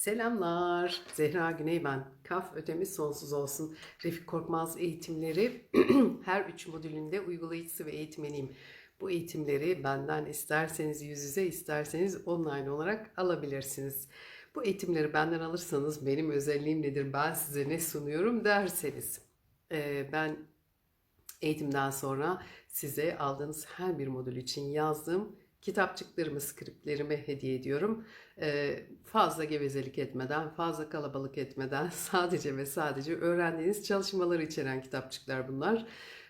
Selamlar. Zehra Güney ben. Kaf ötemiz sonsuz olsun. Refik Korkmaz eğitimleri her üç modülünde uygulayıcısı ve eğitmeniyim. Bu eğitimleri benden isterseniz yüz yüze isterseniz online olarak alabilirsiniz. Bu eğitimleri benden alırsanız benim özelliğim nedir, ben size ne sunuyorum derseniz. eee, ben eğitimden sonra size aldığınız her bir modül için yazdığım kitapçıklarımı, skriptlerimi hediye ediyorum. Ee, fazla gevezelik etmeden, fazla kalabalık etmeden sadece ve sadece öğrendiğiniz çalışmaları içeren kitapçıklar bunlar.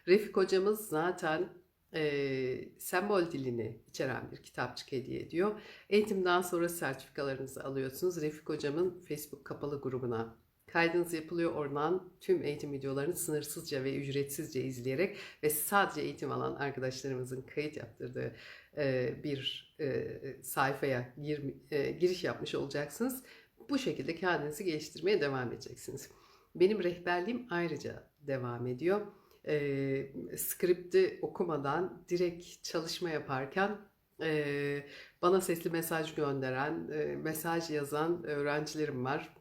Refik hocamız zaten e, sembol dilini içeren bir kitapçık hediye ediyor. Eğitimden sonra sertifikalarınızı alıyorsunuz. Refik hocamın Facebook kapalı grubuna kaydınız yapılıyor. Oradan tüm eğitim videolarını sınırsızca ve ücretsizce izleyerek ve sadece eğitim alan arkadaşlarımızın kayıt yaptırdığı e, bir e, sayfaya e, giriş yapmış olacaksınız. Bu şekilde kendinizi geliştirmeye devam edeceksiniz. Benim rehberliğim ayrıca devam ediyor. E, skripti okumadan direkt çalışma yaparken e, bana sesli mesaj gönderen, e, mesaj yazan öğrencilerim var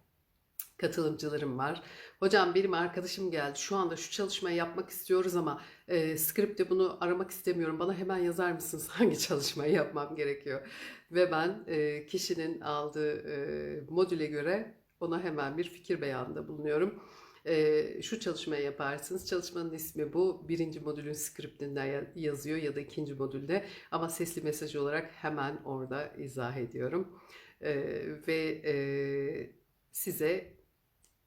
katılımcılarım var. Hocam benim arkadaşım geldi. Şu anda şu çalışmayı yapmak istiyoruz ama e, script'te bunu aramak istemiyorum. Bana hemen yazar mısınız hangi çalışmayı yapmam gerekiyor? Ve ben e, kişinin aldığı e, modüle göre ona hemen bir fikir beyanında bulunuyorum. E, şu çalışmayı yaparsınız. Çalışmanın ismi bu. Birinci modülün scriptinden ya- yazıyor ya da ikinci modülde. Ama sesli mesaj olarak hemen orada izah ediyorum. E, ve e, size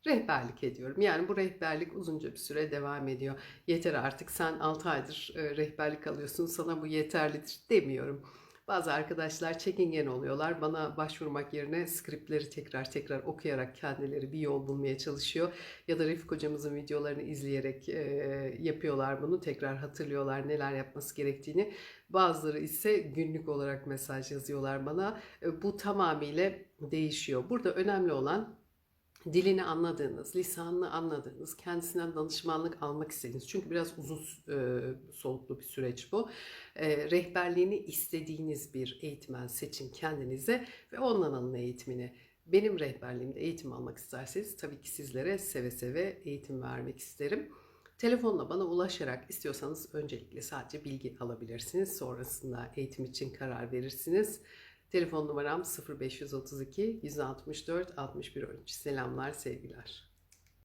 rehberlik ediyorum. Yani bu rehberlik uzunca bir süre devam ediyor. Yeter artık sen 6 aydır e, rehberlik alıyorsun sana bu yeterlidir demiyorum. Bazı arkadaşlar çekingen oluyorlar. Bana başvurmak yerine skriptleri tekrar tekrar okuyarak kendileri bir yol bulmaya çalışıyor. Ya da Refik hocamızın videolarını izleyerek e, yapıyorlar bunu. Tekrar hatırlıyorlar neler yapması gerektiğini. Bazıları ise günlük olarak mesaj yazıyorlar bana. E, bu tamamıyla değişiyor. Burada önemli olan dilini anladığınız, lisanını anladığınız, kendisinden danışmanlık almak istediğiniz. Çünkü biraz uzun e, soluklu bir süreç bu. E, rehberliğini istediğiniz bir eğitmen seçin kendinize ve ondan alın eğitimini. Benim rehberliğimde eğitim almak isterseniz tabii ki sizlere seve seve eğitim vermek isterim. Telefonla bana ulaşarak istiyorsanız öncelikle sadece bilgi alabilirsiniz. Sonrasında eğitim için karar verirsiniz. Telefon numaram 0532 164 61 13. Selamlar, sevgiler.